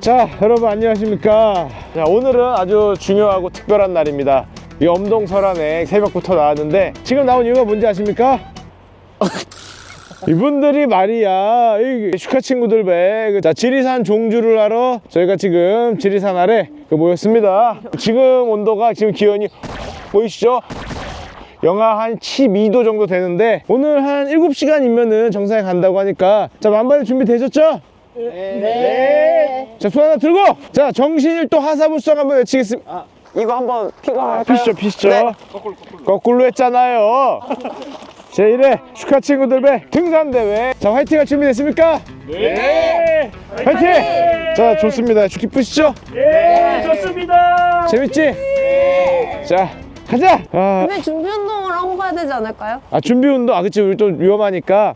자 여러분 안녕하십니까 자 오늘은 아주 중요하고 특별한 날입니다 이 엄동설안에 새벽부터 나왔는데 지금 나온 이유가 뭔지 아십니까? 이분들이 말이야 이 슈카 친구들 배 자, 지리산 종주를 하러 저희가 지금 지리산 아래 그 모였습니다 지금 온도가 지금 기온이 보이시죠? 영하 한 12도 정도 되는데 오늘 한 7시간이면은 정상에 간다고 하니까 자 만반의 준비 되셨죠? 네. 자, 손 하나 들고 자, 정신일도 하사불성 한번 외치겠습니다. 이거 한번 피고 할까요? 피시죠, 피시죠. 네. 거꾸로 했잖아요. 제1회 슈카 친구들 배 등산대회. 자, 화이팅 할 준비 됐습니까? 네. 화이팅! 자, 좋습니다. 기쁘시죠? 네, 좋습니다. 재밌지? 자, 가자! 아, 근데 준비 운동을 하고 가야 되지 않을까요? 아, 준비 운동. 아, 그치. 우리 또 위험하니까.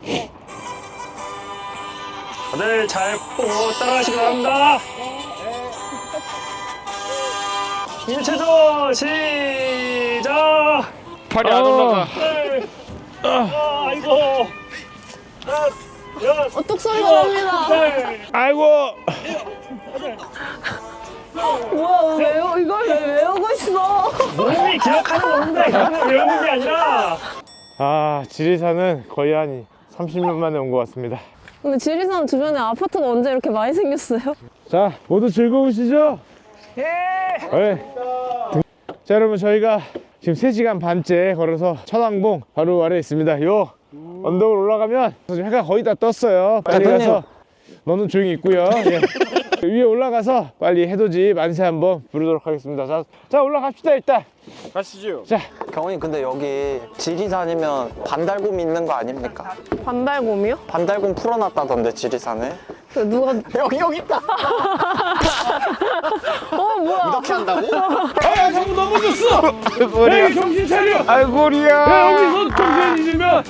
다들 잘 보고 따라가시기 바랍니다. 1체조 시작! 팔이 안 올라가. 네. 아, 아이고. 여섯, 여섯, 어, 뚝 소리가 납니다. 네. 아이고! 뭐야, 왜 외워, 이걸 왜 외우고 있어? 몸이 기억하는 건데, 그걸 외우는 게 아니라. 아, 지리산은 거의 한 30년 만에 온 것 같습니다. 근데 지리산 주변에 아파트가 언제 이렇게 많이 생겼어요? 자, 모두 즐거우시죠? 예! 네. 자, 여러분, 저희가 지금 3시간 반째 걸어서 천왕봉 바로 아래 있습니다. 요 언덕을 올라가면 지금 해가 거의 다 떴어요. 빨리. 가서 너는 조용히 있고요. 예. 위에 올라가서 빨리 해돋이 만세 한번 부르도록 하겠습니다. 자, 자 올라갑시다 일단. 가시죠. 자, 경훈이 근데 여기 지리산이면 반달곰 있는 거 아닙니까? 반달곰이요? 반달곰 풀어놨다던데 지리산에 그 누가, 여기 여기 있다 어, 뭐야. 이렇게 한다고? 아, 자꾸 넘어졌어. 야, 정신 차려. 아이고리야 야, 여기서 정신 잊으면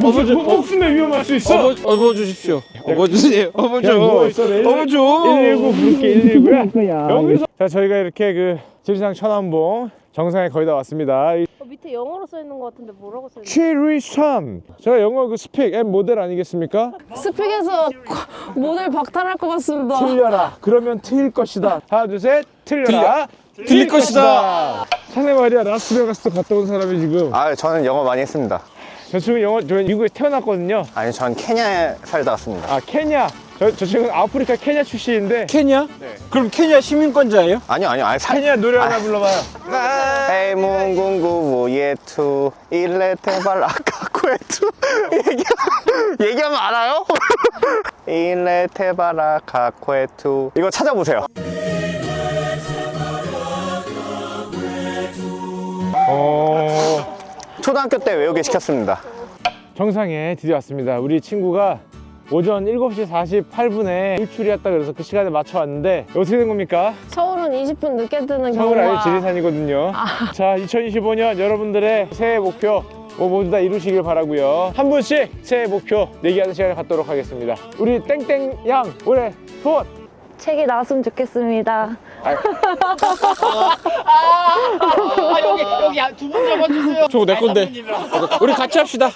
목숨, 목숨에 위험할 수 있어. 업어 주십시오. 업어 주세요. 업어 누워있어. 내 업어 줘. 119 부를게 119야 여기서 자 저희가 이렇게 그 지리산 천안봉 정상에 거의 다 왔습니다 이 어, 밑에 영어로 써 있는 것 같은데 뭐라고 써 있는 지리산 제가 영어 그 스픽 앤 모델 아니겠습니까? 스픽에서 모델 박탈할 것 같습니다. 틀려라. 그러면 틀릴 것이다. 하나 둘 셋. 틀려라. 틀릴 것이다. 자네 말이야 라스베가스도 갔다 온 사람이 지금. 아 저는 영어 많이 했습니다. 저 친구 영어 저 미국에 태어났거든요. 아니 전 케냐에 살다 왔습니다. 아 케냐 저, 저 친구는 아프리카 케냐 출신인데 케냐? 그럼 케냐 시민권자예요? 아니요 아니요 아니 살 케냐 노래 하나 불러봐요 해문궁구 우예투 일레 테발라카쿠에투 얘기 얘기하면 알아요? 일레 테발라카쿠에투 이거 찾아보세요. 어... 초등학교 때 외우게 시켰습니다. 정상에 드디어 왔습니다. 우리 친구가 오전 7시 48분에 일출이었다 그래서 그 시간에 맞춰 왔는데 어떻게 된 겁니까? 서울은 20분 늦게 뜨는 서울 경우가 아래 지리산이거든요. 자, 2025년 여러분들의 새해 목표 뭐 모두 다 이루시길 바라고요. 한 분씩 새해 목표 내기하는 시간을 갖도록 하겠습니다. 우리 땡땡 양 올해 소원 책이 나왔으면 좋겠습니다. 저거 내 건데. 우리 같이 합시다.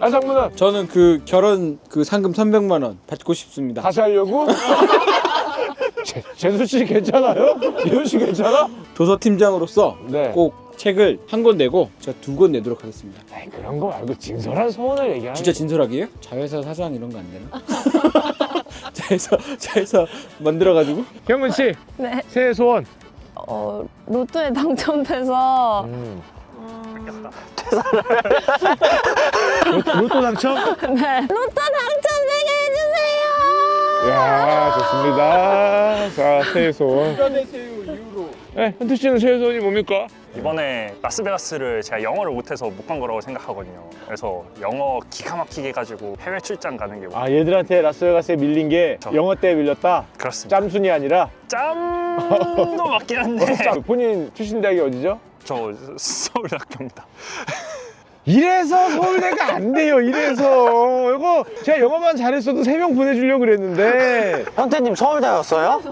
안상무는 저는 그 결혼 그 상금 300만 원 받고 싶습니다. 다시 하려고? 제- 재수 씨 괜찮아요? 이효 씨 괜찮아? 도서 팀장으로서 네. 꼭 책을 한 권 내고 제가 두 권 내도록 하겠습니다. 아이, 그런 거 말고 진솔한 소원을 얘기하는 진짜 진솔하게요? 자회사 사장 이런 거 안 되나? 자회사 자회사 만들어 가지고 경은 씨 네. 새해 소원 어, 로또에 당첨돼서 음. 로- 로또 당첨? 네. 로또 당첨 되게 해주세요. 이야 좋습니다 자 새해 소원 네, 현태 씨는 새해 소원이 뭡니까? 이번에 라스베가스를 제가 영어를 못해서 못 간 거라고 생각하거든요. 그래서 영어 기가 막히게 해가지고 해외 출장 가는 게 아 얘들한테 라스베가스에 밀린 게 저- 영어 때문에 밀렸다? 그렇습니다. 짬순이 아니라 짬도 맞긴 한데 짬. 본인 출신 대학이 어디죠? 저 서울대학교입니다. 이래서 서울대가 안 돼요 이래서 이거 제가 영어만 잘했어도 세 명 보내주려고 그랬는데 현태님 서울대였어요?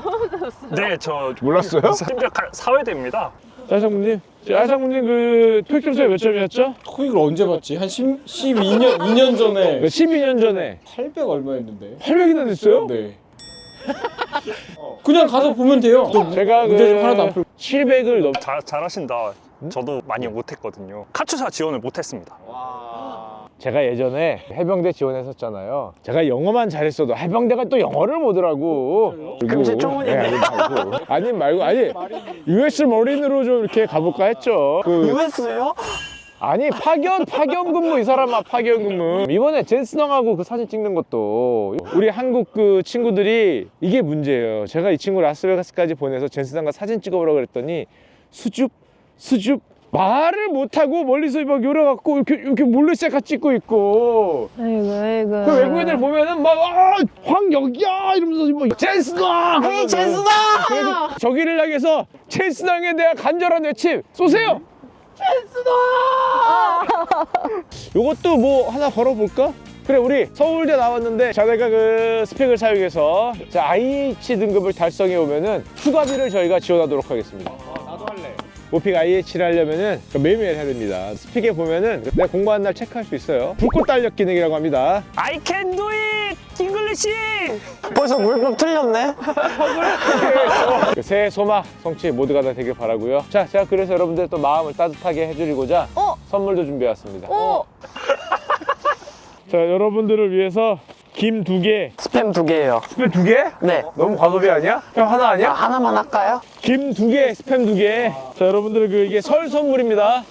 네, 저 몰랐어요? 심지어 가- 사회대입니다. 짜장군님 짜장군님 그 토익 점수가 몇 점이었죠? 토익을 언제 봤지? 한 10, 12년 2년 전에 12년 전에 800 얼마였는데. 800이나 됐어요? 네. 그냥 가서 보면 돼요. 제가 문제 좀그 하나도 안 풀고. 700을 넘 잘, 잘하신다. 저도 많이 못했거든요. 카투사 지원을 못했습니다. 제가 예전에 해병대 지원했었잖아요. 제가 영어만 잘했어도 해병대가 또 영어를 보더라고. 금시초문이네. 네, 아니 말고 아니 말고 아니 US 머린으로 좀 이렇게 가볼까 했죠. 그 US요? 아니 파견 파견 근무 이 사람아 파견 근무 이번에 젠스너하고 그 사진 찍는 것도 우리 한국 그 친구들이 이게 문제예요 제가 이 친구 라스베가스까지 보내서 젠스너과 사진 찍어보라 그랬더니 수줍 수줍 말을 못하고 멀리서 막 요래갖고 이렇게 이렇게 몰래 셀카 찍고 있고 아이고, 아이고. 그 외국인들 보면은 막 아, 황여기야 이러면서 뭐 젠스너 헤이! 그래서 저기를 향해서 젠스너에 대한 간절한 외침 쏘세요 요것도 뭐 하나 걸어볼까? 그래 우리 서울대 나왔는데 자네가 그 스펙을 사용해서 자 IH 등급을 달성해 오면은 휴가비를 저희가 지원하도록 하겠습니다 모픽 IH를 하려면은 그 매일매일 해야 됩니다 스픽에 보면은 내가 공부하는 날 체크할 수 있어요 불꽃 달력 기능이라고 합니다 I can do it! 잉글리시! 벌써 물법 틀렸네? 그 새해 소망 성취 모두가 다 되길 바라고요 자 제가 그래서 여러분들 또 마음을 따뜻하게 해드리고자 어? 선물도 준비해왔습니다 어? 자 여러분들을 위해서 김 두 개. 스팸 두 개예요. 스팸 두 개? 네. 너무 과소비 아니야? 형 하나 아, 아니야? 하나만 할까요? 김 두 개, 스팸 두 개. 자 여러분들 그 이게 설 선물입니다.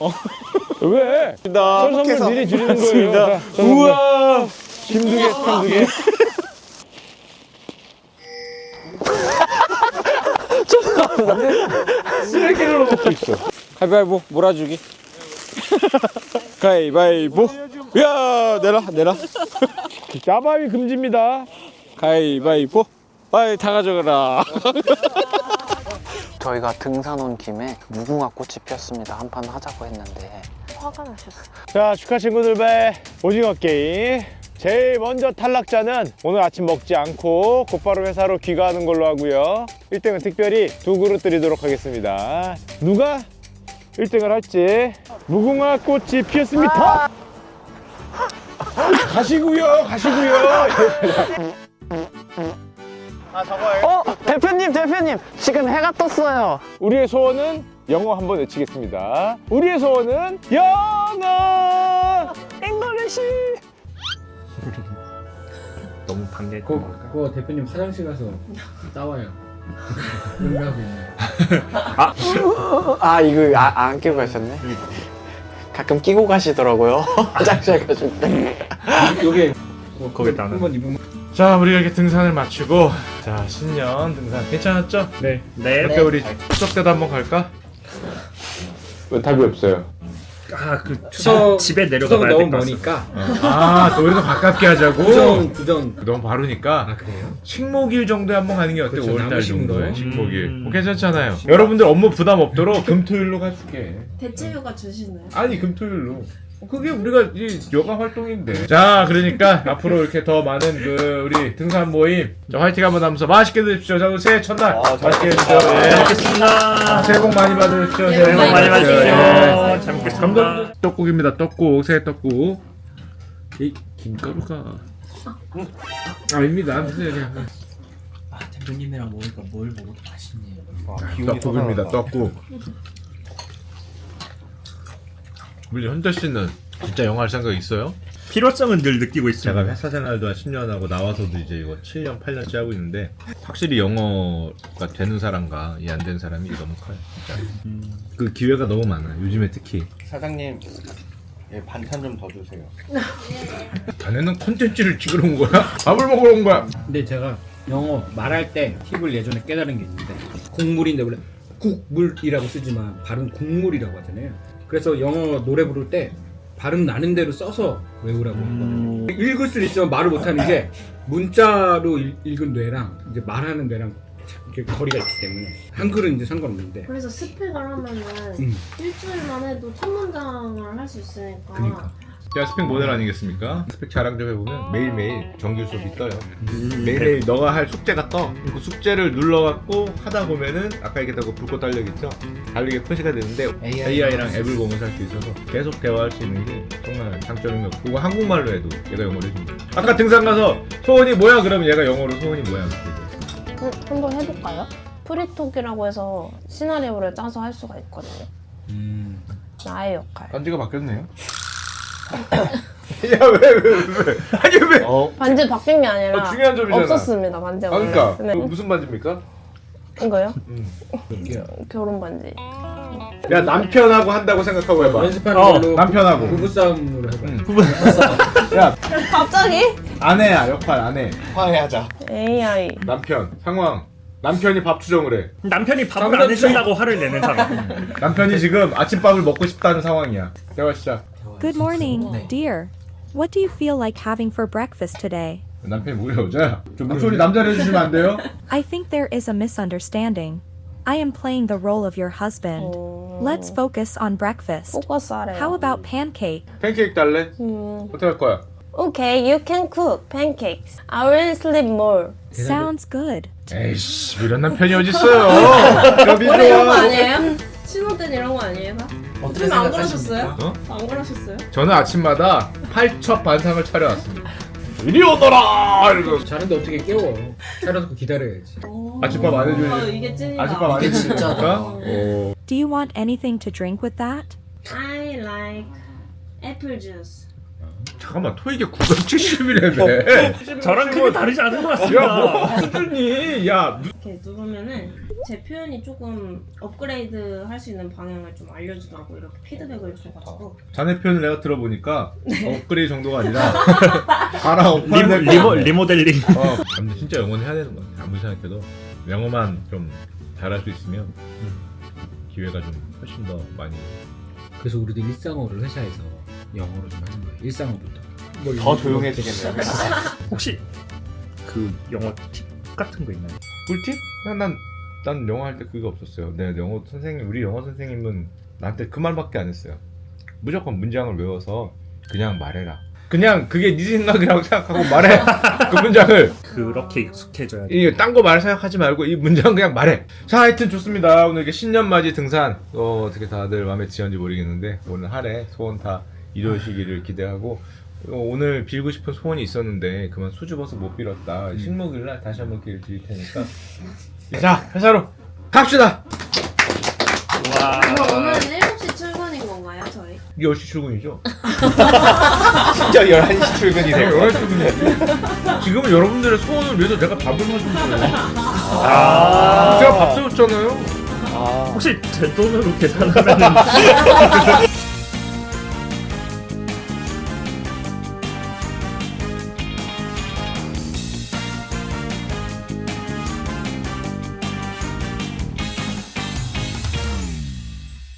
어. 왜? 설 선물 미리 드리는 거예요. 자, 자, 우와. 김 두 개, 스팸 두 개. 쓰레기로 먹고 있어. 가위바위보 몰아주기. 가위바위보. 야 내라 내라. 야바위 금지입니다. 가위바위보. 빨리 다 가져가라. 저희가 등산 온 김에 무궁화 꽃이 피었습니다. 한 판 하자고 했는데 화가 나셨어. 자 축하 친구들 배 오징어 게임 제일 먼저 탈락자는 오늘 아침 먹지 않고 곧바로 회사로 귀가하는 걸로 하고요 1등은 특별히 두 그릇 드리도록 하겠습니다 누가 1등을 할지 무궁화 꽃이 피었습니다 가시고요 가시고요 어! 대표님 대표님! 지금 해가 떴어요. 우리의 소원은 영어 한번 외치겠습니다 우리의 소원은 영어 잉글리시! 너무 방해. 그거, 그거 대표님 화장실 가서 싸워요. 응답이 있네. 아 이거 아, 안 끼고 가셨네? 가끔 끼고 가시더라고요. 화장실 가실 때. 요게 거기다가. 한번 입으면 자 우리가 이렇게 등산을 마치고 자 신년 등산 괜찮았죠? 네. 네. 그때 우리 추석 때도 한번 갈까? 왜 답이 없어요? 아, 그 추석 집에 내려가 추석 봐야 너무 될것 같습니다. 머니까 아, 또 우리가 가깝게 하자고? 구정 구정 너무 바르니까 아 그래요? 식목일 정도에 한 번 가는 게 어때? 그렇죠, 5월달 남으신 정도에 거. 식목일 음. 뭐 괜찮잖아요 여러분들 업무 부담 없도록 금토일로 가줄게 대체휴가 주시나요? 아니 금토일로 그게 우리가 이 여가 활동인데. 자 그러니까 앞으로 이렇게 더 많은 그 우리 등산 모임 자 화이팅 한번 하면서 맛있게 드십시오. 자 오늘 새해 첫날 맛있게 드십시오. 예. 잘 먹겠습니다. 새해 복 많이 받으십시오. 새해 복 많이 받으십시오. 예. 잘 먹겠습니다. 감독 떡국입니다. 떡국. 새해 떡국. 이 김가루가. 아닙니다. 무슨 얘기야 아, 대표님이랑 먹으니까 뭘 먹어도 맛있네요. 떡국입니다. 떡국 우리 현대 씨는 진짜 영화 할 생각 있어요? 필요성은 늘 느끼고 있습니다. 제가 회사 생활도 한 10년 하고 나와서도 이제 이거 7년, 8년째 하고 있는데 확실히 영어가 되는 사람과 이 안 되는 사람이 너무 커요. 진짜. 그 기회가 너무 많아요. 요즘에 특히. 사장님, 예, 반찬 좀 더 주세요. 자네는 콘텐츠를 찍으러 온 거야? 밥을 먹으러 온 거야? 근데 제가 영어 말할 때 팁을 예전에 깨달은 게 있는데 국물인데 원래 국물이라고 쓰지만 발음 국물이라고 하잖아요. 그래서 영어 노래 부를 때 발음 나는 대로 써서 외우라고 하거든요. 읽을 수는 있지만 말을 못하는 게 문자로 읽, 읽은 뇌랑 이제 말하는 뇌랑 이렇게 거리가 있기 때문에 한글은 이제 상관없는데 그래서 스펙을 하면은 음. 일주일만 해도 첫 문장을 할 수 있으니까. 그러니까 제가 스펙 모델 아니겠습니까? 스펙 자랑 좀 해보면 매일매일 정규 수업이 떠요. 매일매일 너가 할 숙제가 떠. 그 숙제를 눌러갖고 하다 보면은 아까 얘기했던 그 불꽃 달력 있죠? 달력에 표시가 되는데 AI랑 앱을 보면서 할수 있어서 계속 대화할 수 있는 게 정말 장점인 것 같고 그거 한국말로 해도 얘가 영어를 해줍니다. 아까 등산 가서 소원이 뭐야? 그러면 얘가 영어로 소원이 뭐야? 음, 한번 해볼까요? 프리톡이라고 해서 시나리오를 짜서 할 수가 있거든요. 음. 나의 역할. 반지가 바뀌었네요. 야 왜 왜 왜, 아니 왜? 어 반지 바뀐 게 아니라 아, 중요한 점이잖아. 없었습니다. 반지가 아, 그러니까. 그거 네. 무슨 반지입니까? 이거요? 음. 결혼 반지. 야 남편하고 한다고 생각하고 해봐. 연습하는 어, 걸로 남편하고. 부부 싸움으로 해봐. 응. 야 갑자기? 아내야 역할 아내. 화해하자 AI. 남편 상황. 남편이 밥 투정을 해. 남편이 밥을 안 해준다고 화를 내는 상황. 남편이 지금 아침밥을 먹고 싶다는 상황이야. 대화 시작. Good morning, 네. dear. What do you feel like having for breakfast today? 남편이 뭐야 여자야? 좀 목소리 남자로 해주시면 안 돼요? I think there is a misunderstanding. I am playing the role of your husband. Let's focus on breakfast. 포커스하래요. How about pancake? 팬케이크 달래? 음. 어떻게 할 거야? Okay, you can cook pancakes. I will sleep more. Sounds good. 에이씨 이런 남편이 어딨어요? 여비 원래 이런 거 좋아. 아니에요? 신혼 때는 이런 거 아니에요? 다? 어떻게 안 생각하십니까? 그러셨어요? 어? 안 그러셨어요? 저는 아침마다 팔첩 반상을 차려왔습니다. 이리 오너라! 이러면서 자는데 어떻게 깨워? 차려놓고 기다려야지. 아침밥 안 해주니? 어, 이게 찐이다. 아침밥 안 이게 해주니까? 진짜다. 어. Do you want anything to drink with that? I like apple juice. 잠깐만 토익이 970이라며 저랑 크게 다르지 않은 것야 같습니다. 뭐 수준이 야 이렇게 누르면은 제 표현이 조금 업그레이드 할 수 있는 방향을 좀 알려주더라고 이렇게 피드백을 줘가지고. 자네 표현을 내가 들어보니까 업그레이드 정도가 아니라 가라 리모, 업하는 리모, 리모델링. 어, 진짜 영어는 해야 되는 거 같아 아무리 생각해도. 영어만 좀 잘할 수 있으면 기회가 좀 훨씬 더 많이. 그래서 우리도 일상어를 회사에서 영어로 좀 하는 거예요. 일상어부터. 뭐더 조용해지겠네요. 혹시 그 영어 팁 같은 거 있나요? 꿀팁? 그냥 난, 난 영어 할 때 그게 없었어요 내 영어 선생님 우리 영어 선생님은 나한테 그 말밖에 안 했어요 무조건 문장을 외워서 그냥 말해라 그냥 그게 네 생각이라고 생각하고 말해 그 문장을 그렇게 익숙해져야 돼. 이게 딴거 말 생각하지 말고 이 문장 그냥 말해. 자, 하여튼 좋습니다. 오늘 이렇게 신년맞이 등산 어, 어떻게 다들 마음에 드셨는지 모르겠는데 오늘 하래 소원 다 이루어지기를 기대하고 어, 오늘 빌고 싶은 소원이 있었는데 그만 수줍어서 못 빌었다. 식목일 날 다시 한번 기회를 드릴 테니까 자 회사로 갑시다. 와. 오늘은 7시 출근인 건가요 저희? 이게 10시 출근이죠? 진짜 11시 출근이네요 11시 출근이에요. 지금은 여러분들의 소원을 위해서 내가 밥을 사준 거예요. 아. 제가 밥 사줬잖아요. 혹시 제 돈으로 계산하면